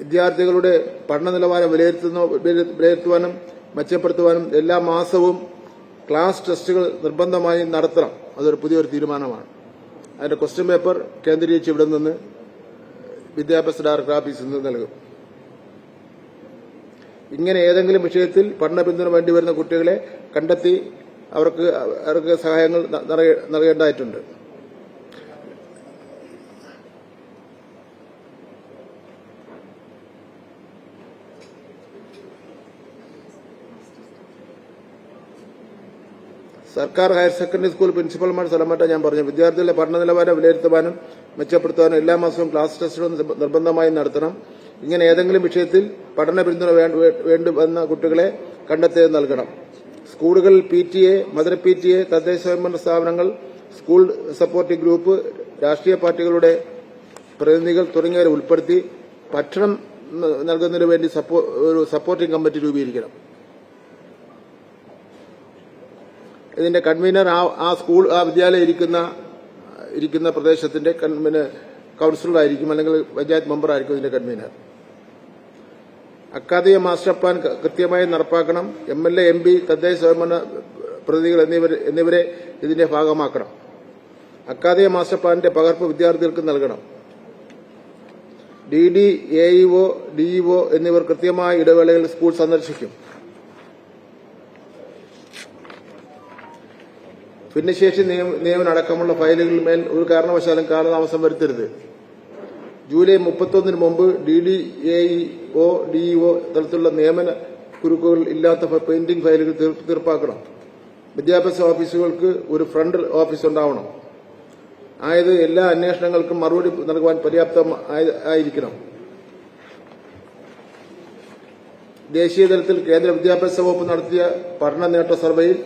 വിദ്യാർത്ഥികളുടെ പഠന നിലവാരം വിലയിരുത്തുന്ന വിലയിരുത്തുവാനും മെച്ചപ്പെടുത്തുവാനും എല്ലാ മാസവും ക്ലാസ് ടെസ്റ്റുകൾ നിർബന്ധമായി നടത്തണം. അതൊരു പുതിയൊരു തീരുമാനമാണ്. അതിന്റെ ക്വസ്റ്റ്യൻ പേപ്പർ കേന്ദ്രീകരിച്ച് ഇവിടെ നിന്ന് വിദ്യാഭ്യാസ ഡയറക്ടർ ഓഫീസിൽ നിന്ന് നൽകും. ഇങ്ങനെ ഏതെങ്കിലും വിഷയത്തിൽ പഠന പിന്തുണ വേണ്ടിവരുന്ന കുട്ടികളെ കണ്ടെത്തി അവർക്ക് അവർക്ക് സഹായങ്ങൾ നൽകേണ്ടതായിട്ടുണ്ട്. സർക്കാർ ഹയർ സെക്കൻഡറി സ്കൂൾ പ്രിൻസിപ്പൽമാർ സ്ഥലമായിട്ട് ഞാൻ പറഞ്ഞു. വിദ്യാർത്ഥികളുടെ പഠന നിലവാരം വിലയിരുത്തുവാനും മെച്ചപ്പെടുത്താനും എല്ലാ മാസവും ക്ലാസ് ടെസ്റ്റുകൾ നിർബ- നിർബന്ധമായും നടത്തണം. ഇങ്ങനെ ഏതെങ്കിലും വിഷയത്തിൽ പഠന പിന്തുണ വേ- വേ- വേണ്ടി വന്ന കുട്ടികളെ കണ്ടെത്തി നൽകണം. സ്കൂളുകളിൽ P T A mother P T A തദ്ദേശ സ്വയംഭരണ സ്ഥാപനങ്ങൾ സ്കൂൾ സപ്പോർട്ടിംഗ് ഗ്രൂപ്പ് രാഷ്ട്രീയ പാർട്ടികളുടെ പ്രതിനിധികൾ തുടങ്ങിയവരെ ഉൾപ്പെടുത്തി ഭക്ഷണം നൽകുന്നതിനു വേണ്ടി ഒരു സപ്പോർട്ടിംഗ് കമ്മിറ്റി രൂപീകരിക്കണം. ഇതിന്റെ കൺവീനർ ആ ആ സ്കൂൾ ആ വിദ്യാലയം ഇരിക്കുന്ന ഇരിക്കുന്ന പ്രദേശത്തിന്റെ കൺവീനർ കൌൺസിലറായിരിക്കും അല്ലെങ്കിൽ പഞ്ചായത്ത് മെമ്പറായിരിക്കും ഇതിന്റെ കൺവീനർ അക്കാദമിക മാസ്റ്റർ പ്ലാൻ കൃത്യമായി നടപ്പാക്കണം. M L A M P തദ്ദേശ സ്വയംഭരണ പ്രതിനിധികൾ എന്നിവരെ ഇതിന്റെ ഭാഗമാക്കണം. അക്കാദമിക മാസ്റ്റർ പ്ലാനിന്റെ പകർപ്പ് വിദ്യാർത്ഥികൾക്ക് നൽകണം. D D A E O D E O എന്നിവർ കൃത്യമായ ഇടവേളയിൽ സ്കൂൾ സന്ദർശിക്കും. ഭിന്നശേഷി നിയമ- നിയമനം അടക്കമുള്ള ഫയലുകളിൽ മേൽ ഒരു കാരണവശാലും കാലതാമസം വരുത്തരുത്. ജൂലൈ മുപ്പത്തൊന്നിന് മുമ്പ് D D A O D E O തലത്തിലുള്ള നിയമന കുരുക്കുകൾ ഇല്ലാത്ത പെയിന്റിംഗ് ഫയലുകൾ തീർപ്പാക്കണം. വിദ്യാഭ്യാസ ഓഫീസുകൾക്ക് ഒരു ഫ്രണ്ട് ഓഫീസ് ഉണ്ടാവണം. ആയത് എല്ലാ അന്വേഷണങ്ങൾക്കും മറുപടി നൽകുവാൻ പര്യാപ്തമായിരിക്കണം ദേശീയതലത്തിൽ കേന്ദ്ര വിദ്യാഭ്യാസ വകുപ്പ് നടത്തിയ പഠന നേട്ട സർവേയിൽ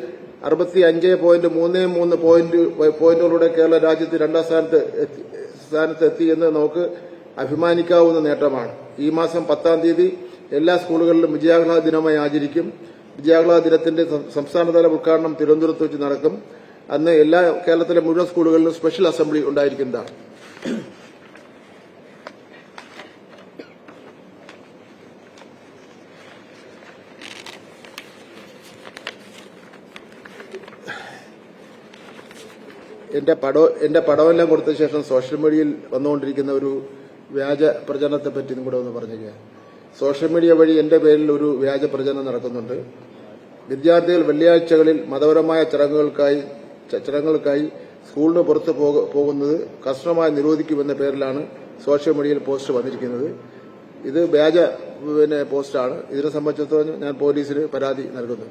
അറുപത്തി അഞ്ച് പോയിന്റ് മൂന്ന് മൂന്ന് പോയിന്റ് പോയിന്റുകളുടെ കേരള രാജ്യത്ത് രണ്ടാം സ്ഥാനത്ത് സ്ഥാനത്തെത്തി എന്ന് നമുക്ക് അഭിമാനിക്കാവുന്ന നേട്ടമാണ്. ഈ മാസം പത്താം തീയതി എല്ലാ സ്കൂളുകളിലും വിജയാഹ്ലാദ ദിനമായി ആചരിക്കും. വിജയാഹ്ലാദ ദിനത്തിന്റെ സംസ്ഥാനതല ഉദ്ഘാടനം തിരുവനന്തപുരത്ത് വെച്ച് നടക്കും. അന്ന് എല്ലാ കേരളത്തിലെ മുഴുവൻ സ്കൂളുകളിലും സ്പെഷ്യൽ അസംബ്ലി ഉണ്ടായിരിക്കുന്നതാണ്. എന്റെ പടം എന്റെ പടമെല്ലാം കൊടുത്ത ശേഷം സോഷ്യൽ മീഡിയയിൽ വന്നുകൊണ്ടിരിക്കുന്ന ഒരു വ്യാജ പ്രചരണത്തെ പറ്റി കൂടെ ഒന്ന് പറഞ്ഞിരിക്കുക സോഷ്യൽ മീഡിയ വഴി എന്റെ പേരിൽ ഒരു വ്യാജ പ്രചരണം നടക്കുന്നുണ്ട്. വിദ്യാർത്ഥികൾ വെള്ളിയാഴ്ചകളിൽ മതപരമായ ചടങ്ങുകൾക്കായി ചടങ്ങുകൾക്കായി സ്കൂളിന് പുറത്ത് പോക- പോകുന്നത് കർശനമായി നിരോധിക്കുമെന്ന പേരിലാണ് സോഷ്യൽ മീഡിയയിൽ പോസ്റ്റ് വന്നിരിക്കുന്നത്. ഇത് വ്യാജ പോസ്റ്റാണ്. ഇതിനെ സംബന്ധിച്ചിടത്തോളം ഞാൻ പോലീസിന് പരാതി നൽകുന്നു.